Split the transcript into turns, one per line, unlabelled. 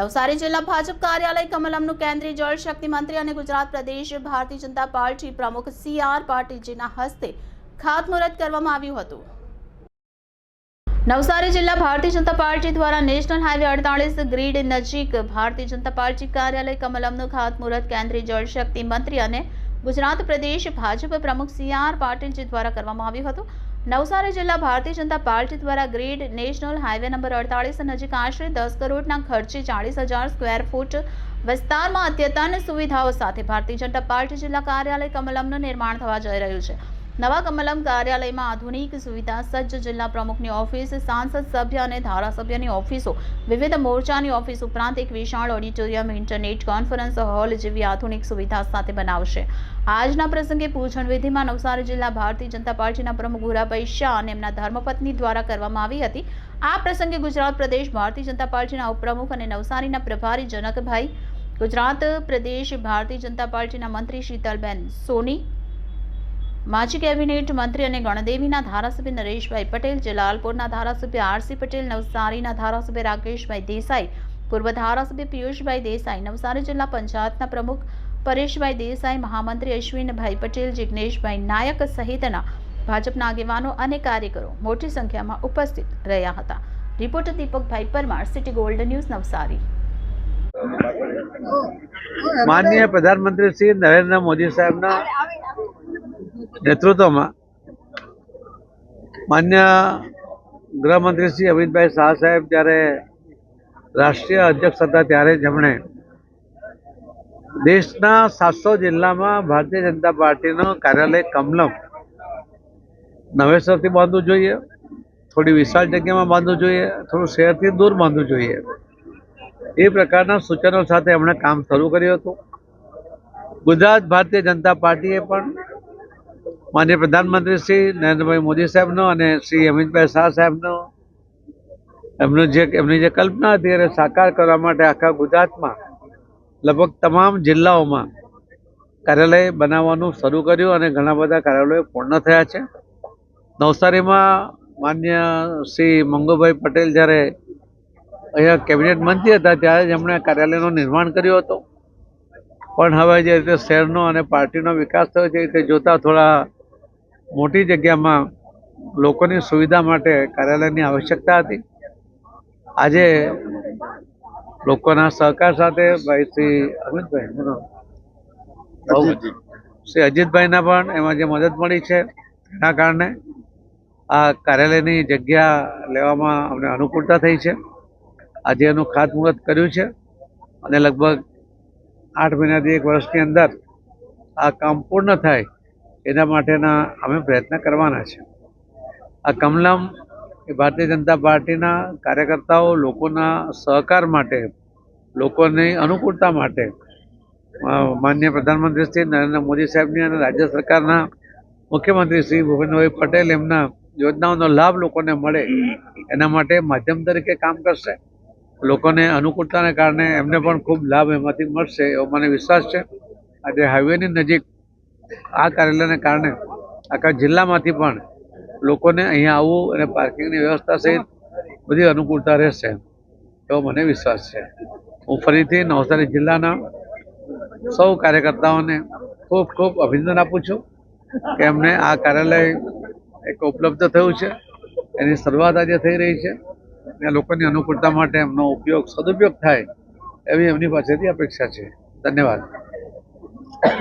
નવસારી જિલ્લા ભાજપ કાર્યાલય કમલમનું કેન્દ્રીય જળશક્તિ મંત્રી અને ગુજરાત પ્રદેશ ભારતીય જનતા પાર્ટી પ્રમુખ સી આર પાટીલજીના હસ્તે ખાતમુહૂર્ત કરવામાં આવ્યું હતું. નવસારી જિલ્લા ભારતીય જનતા પાર્ટી દ્વારા નેશનલ હાઈવે અડતાલીસ ગ્રીડ નજીક ભારતીય જનતા પાર્ટી કાર્યાલય કમલમનું ખાતમુહૂર્ત કેન્દ્રીય જળ શક્તિ મંત્રી અને ગુજરાત પ્રદેશ ભાજપ પ્રમુખ સી આર પાટીલજી દ્વારા કરવામાં આવ્યું હતું. નવસારી જિલ્લા ભારતીય જનતા પાર્ટી દ્વારા ગ્રીડ નેશનલ હાઈવે નંબર અડતાલીસ નજીક આશરે દસ કરોડના ખર્ચે ચાળીસ હજાર સ્ક્વેર ફૂટ વિસ્તારમાં અદ્યતન સુવિધાઓ સાથે ભારતીય જનતા પાર્ટી જિલ્લા કાર્યાલય કમલમનું નિર્માણ થવા જઈ રહ્યું છે. નવા કમલમ કાર્યાલયમાં આધુનિક સુવિધા સજ્જ જિલ્લા પ્રમુખની ઓફિસ, સાંસદ સભ્ય અને ધારાસભ્યની ઓફિસો, વિવિધ મોરચાની ઓફિસ ઉપરાંત એક વિશાળ ઓડિટોરિયમ, ઇન્ટરનેટ કોન્ફરન્સ હોલ જેવી આધુનિક સુવિધા સાથે બનાવશે. આજના પ્રસંગે પૂજન વિધિમાં નવસારી જિલ્લા ભારતીય જનતા પાર્ટીના પ્રમુખ ગુરાભાઈ શાહ અને એમના ધર્મપત્ની દ્વારા કરવામાં આવી હતી. આ પ્રસંગે ગુજરાત પ્રદેશ ભારતીય જનતા પાર્ટીના ઉપપ્રમુખ અને નવસારીના પ્રભારી જનકભાઈ, ગુજરાત પ્રદેશ ભારતીય જનતા પાર્ટીના મંત્રી શીતલબેન સોની માજી કેબિનેટ મંત્રી અને ગણદેવીના ધારાસભ્ય નરેશભાઈ પટેલ, જલાલપુરના ધારાસભ્ય આરસી પટેલ, નવસારીના ધારાસભ્ય રાકેશભાઈ દેસાઈ, પૂર્વ ધારાસભ્ય પિયુષભાઈ દેસાઈ, નવસારી જિલ્લા પંચાયતના પ્રમુખ પરેશભાઈ દેસાઈ, મહામંત્રી અશ્વિનભાઈ પટેલ, જિગ્નેશભાઈ નાયક સહિતના ભાજપના આગેવાનો અને કાર્યકરો મોટી સંખ્યામાં ઉપસ્થિત રહ્યા હતા. Reporter Deepakbhai Parmar, city gold news, Navsari.
માનનીય પ્રધાનમંત્રી શ્રી નરેન્દ્ર મોદી સાહેબના નેતૃત્વમાં માન્ય ગૃહમંત્રી શ્રી અમિતભાઈ શાહ સાહેબ જ્યારે રાષ્ટ્રીય અધ્યક્ષ હતા ત્યારે જેમણે દેશના સાતસો જિલ્લામાં ભારતીય જનતા પાર્ટીનું કાર્યાલય કમલમ નવેસરથી બાંધવું જોઈએ, થોડી વિશાળ જગ્યામાં બાંધવું જોઈએ, થોડું શહેરથી દૂર બાંધવું જોઈએ. એ પ્રકારના સૂચનો સાથે એમણે કામ શરૂ કર્યું હતું. ગુજરાત ભારતીય જનતા પાર્ટીએ પણ માન્ય પ્રધાનમંત્રી શ્રી નરેન્દ્રભાઈ મોદી સાહેબનો અને શ્રી અમિતભાઈ શાહ સાહેબનો. એમનું જે, એમની જે કલ્પના હતી એને સાકાર કરવા માટે આખા ગુજરાતમાં લગભગ તમામ જિલ્લાઓમાં કાર્યાલય બનાવવાનું શરૂ કર્યું અને ઘણા બધા કાર્યાલયો પૂર્ણ થયા છે. નવસારીમાં માન્ય શ્રી મંગુભાઈ પટેલ જ્યારે અહીંયા કેબિનેટ મંત્રી હતા ત્યારે જ એમણે કાર્યાલયનું નિર્માણ કર્યું હતું. પણ હવે જે રીતે શહેરનો અને પાર્ટીનો વિકાસ થયો છે તે જોતા થોડા મોટી જગ્યામાં લોકોની સુવિધા માટે કાર્યાલયની આવશ્યકતા હતી આજે લોકોના સહકાર સાથે ભાઈ શ્રી અમિતભાઈ. શ્રી અજીતભાઈના પણ એમાં જે મદદ મળી છે એના કારણે આ કાર્યાલયની જગ્યા લેવામાં અમને અનુકૂળતા થઈ છે આજે એનું ખાતમુહૂર્ત કર્યું છે અને લગભગ આઠ મહિનાથી એક વર્ષની અંદર આ કામ પૂર્ણ થાય એના માટેના અમે પ્રયત્ન કરવાના છે. આ કમલમ એ ભારતીય જનતા પાર્ટીના કાર્યકર્તાઓ લોકોના સહકાર માટે, લોકોની અનુકૂળતા માટે માન્ય પ્રધાનમંત્રી શ્રી નરેન્દ્ર મોદી સાહેબની અને રાજ્ય સરકારના મુખ્યમંત્રી શ્રી ભૂપેન્દ્રભાઈ પટેલ એમના યોજનાઓનો લાભ લોકોને મળે એના માટે માધ્યમ તરીકે કામ કરશે. લોકોને અનુકૂળતાને કારણે એમને પણ ખૂબ લાભ એમાંથી મળશે એવો મને વિશ્વાસ છે. આજે હાઈવેની નજીક આ કાર્યાલયને કારણે આખા જિલ્લામાંથી પણ લોકોને અહીંયા આવવું અને પાર્કિંગની વ્યવસ્થા સહિત બધી અનુકૂળતા રહેશે એવો મને વિશ્વાસ છે. હું ફરીથી નવસારી જિલ્લાના સૌ કાર્યકર્તાઓને ખૂબ ખૂબ અભિનંદન આપું છું કે એમને આ કાર્યાલય એક ઉપલબ્ધ થયું છે, એની શરૂઆત આજે થઈ રહી છે અને લોકોની અનુકૂળતા માટે એમનો ઉપયોગ સદુપયોગ થાય એવી એમની પાસેથી અપેક્ષા છે. ધન્યવાદ.